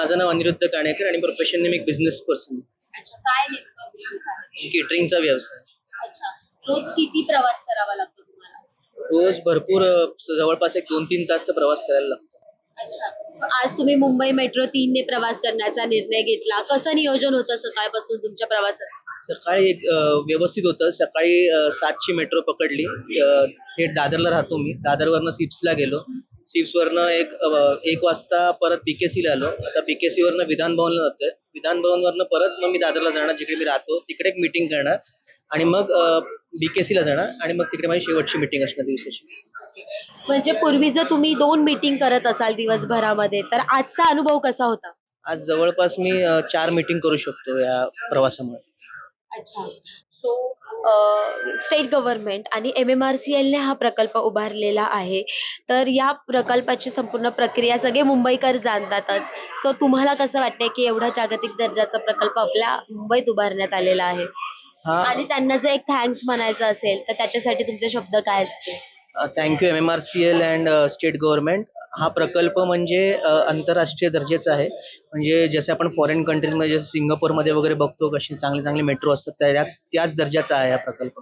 माझं नाव अनिरुद्ध काणेकर आणि प्रोफेशनने मी एक बिझनेस पर्सन अच्छा काय नेमकं business आहे? केटरिंगचा व्यवसाय. अच्छा रोज किती प्रवास करावा लागतो तुम्हाला? रोज भरपूर अ, जवळपास एक दोन तीन तास तर प्रवास करायला लागतो. अच्छा So, आज तुम्ही मुंबई मेट्रो तीन ने प्रवास करण्याचा निर्णय घेतला. कसं नियोजन होतं सकाळपासून तुमच्या प्रवासात? सकाळी एक अ, व्यवस्थित होतं. सकाळी अ, सातची मेट्रो पकडली. अ, थेट दादरला राहतो मी. दादरवरनं सिप्सला गेलो. सिप्सवरनं एक एक वाजता परत बीकेसीला आलो. आता बीकेसी वरनं विधान भवनला जातोय. विधान भवनवरनं परत मग मी दादरला जाणार जिकडे मी राहतो. तिकडे एक मीटिंग करणार. आणि मग बीकेसीला जाणार आणि मग तिकडे माझी शेवटची मीटिंग असणार दिवसाची. म्हणजे पूर्वी जर तुम्ही दोन मीटिंग करत असाल दिवसभरामध्ये तर आजचा अनुभव कसा होता? आज जवळपास मी चार मीटिंग करू शकतो या प्रवासामुळे. अच्छा. सो स्टेट गव्हर्नमेंट आणि एम एम आर सी एलने हा प्रकल्प उभारलेला आहे. तर या प्रकल्पाची संपूर्ण प्रक्रिया सगळे मुंबईकर जाणतातच. सो तुम्हाला कसं वाटतंय की एवढा जागतिक दर्जाचा प्रकल्प आपल्या मुंबईत उभारण्यात आलेला आहे? आणि त्यांना जर एक थँक्स म्हणायचं असेल तर त्याच्यासाठी तुमचे शब्द काय असतील? Thank you M M R C L and state government हा प्रकल्प म्हणजे आंतरराष्ट्रीय दर्जाचा आहे. म्हणजे जसे आपण फॉरेन कंट्रीजमध्ये जसे सिंगापूरमध्ये वगैरे बघतो कशी चांगली चांगली मेट्रो असतात त्याच त्याच दर्जाचा आहे हा प्रकल्प.